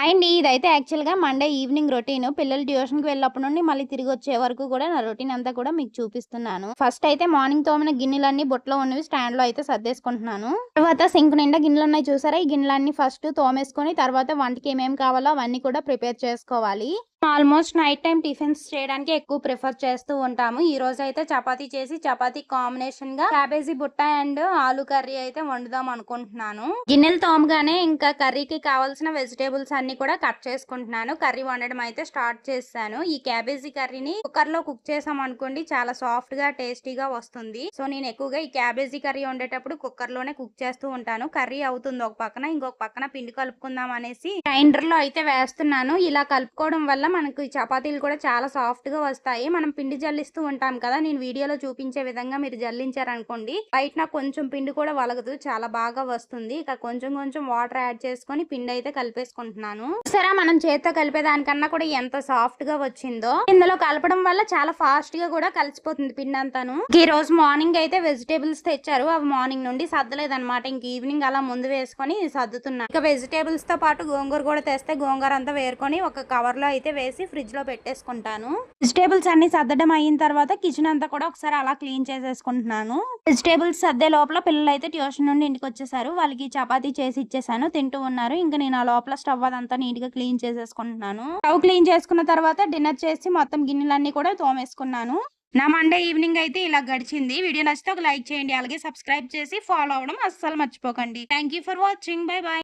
Hi అండి ఇదైతే యాక్చువల్‌గా మండే ఈవినింగ్ రొటీన్. పిల్లలు ట్యూషన్‌కి వెళ్ళినప్పటి నుండి మళ్ళీ తిరిగొచ్చే వరకు కూడా నా రొటీన్ అంతా కూడా మీకు చూపిస్తున్నాను. ఫస్ట్ అయితే మార్నింగ్ తోమిన గిన్నెలన్నీ బుట్టలో ఉన్నవి స్టాండ్‌లో అయితే సర్దేసుకుంటున్నాను. తర్వాత సింక్ నిండా గిన్నెలు ఉన్నాయి చూసారా? ఈ గిన్నెలన్నీ ఫస్ట్ తోమేసుకొని తర్వాత వంటకి ఏమేమి కావాలో అవన్నీ కూడా ప్రిపేర్ చేసుకోవాలి. ఆల్మోస్ట్ నైట్ టైం టిఫిన్స్ చేయడానికి ఎక్కువ ప్రిఫర్ చేస్తూ ఉంటాము. ఈ రోజు అయితే చపాతీ చేసి చపాతీ కాంబినేషన్గా క్యాబేజీ బుట్ట అండ్ ఆలు కర్రీ అయితే వండుదాం అనుకుంటున్నాను. గిన్నెలు తోమగానే ఇంకా కర్రీకి కావాల్సిన వెజిటేబుల్స్ అన్ని కూడా కట్ చేసుకుంటున్నాను. కర్రీ వండడం అయితే స్టార్ట్ చేశాను. ఈ క్యాబేజీ కర్రీని కుక్కర్లో కుక్ చేసాం అనుకోండి చాలా సాఫ్ట్గా టేస్టీగా వస్తుంది. సో నేను ఎక్కువగా ఈ క్యాబేజీ కర్రీ వండేటప్పుడు కుక్కర్లోనే కుక్ చేస్తూ ఉంటాను. కర్రీ అవుతుంది ఒక పక్కన ఇంకొక పక్కన పిండి కలుపుకుందాం అనేసి గ్రైండర్లో అయితే వేస్తున్నాను. ఇలా కలుపుకోవడం వల్ల మనకు చపాతీలు కూడా చాలా సాఫ్ట్గా వస్తాయి. మనం పిండి జల్లిస్తూ ఉంటాం కదా నేను వీడియోలో చూపించే విధంగా మీరు జల్లించారనుకోండి బయట నాకు కొంచెం పిండి కూడా వలగదు చాలా బాగా వస్తుంది. ఇక కొంచెం కొంచెం వాటర్ యాడ్ చేసుకొని పిండి అయితే కలిపేసుకుంటున్నాను. సరే మనం చేతితో కలిపే దానికన్నా కూడా ఎంత సాఫ్ట్గా వచ్చిందో ఇందులో కలపడం వల్ల చాలా ఫాస్ట్గా కూడా కలిసిపోతుంది పిండి అంతాను. ఈ రోజు మార్నింగ్ అయితే వెజిటేబుల్స్ తెచ్చారు. అవి మార్నింగ్ నుండి సర్దలేదన్నమాట. ఇంక ఈవినింగ్ అలా ముందు వేసుకొని సర్దుతున్నాను ఇక వెజిటేబుల్స్తో పాటు గోంగూర కూడా తెస్తే గోంగూర అంతా వేరుకొని ఒక కవర్లో అయితే వేసి ఫ్రిడ్జ్లో పెట్టేసుకుంటాను. వెజిటేబుల్స్ అన్ని సర్దడం అయిన తర్వాత కిచెన్ అంతా కూడా ఒకసారి అలా క్లీన్ చేసేసుకుంటున్నాను. వెజిటేబుల్స్ సర్దే లోపల పిల్లలు అయితే ట్యూషన్ నుండి ఇంటికి వచ్చేసారు. వాళ్ళకి చపాతీ చేసి ఇచ్చేసాను. తింటూ ఉన్నారు. ఇంకా నేను ఆ లోపల స్టవ్ అదంతా నీట్గా క్లీన్ చేసేసుకుంటున్నాను. స్టవ్ క్లీన్ చేసుకున్న తర్వాత డిన్నర్ చేసి మొత్తం గిన్నెలన్నీ కూడా తోమేసుకున్నాను. నా మండే ఈవినింగ్ అయితే ఇలా గడిచింది. వీడియో నచ్చితే ఒక లైక్ చేయండి. అలాగే సబ్స్క్రైబ్ చేసి ఫాలో అవ్వడం అస్సలు మర్చిపోకండి. Thank you for watching. Bye bye.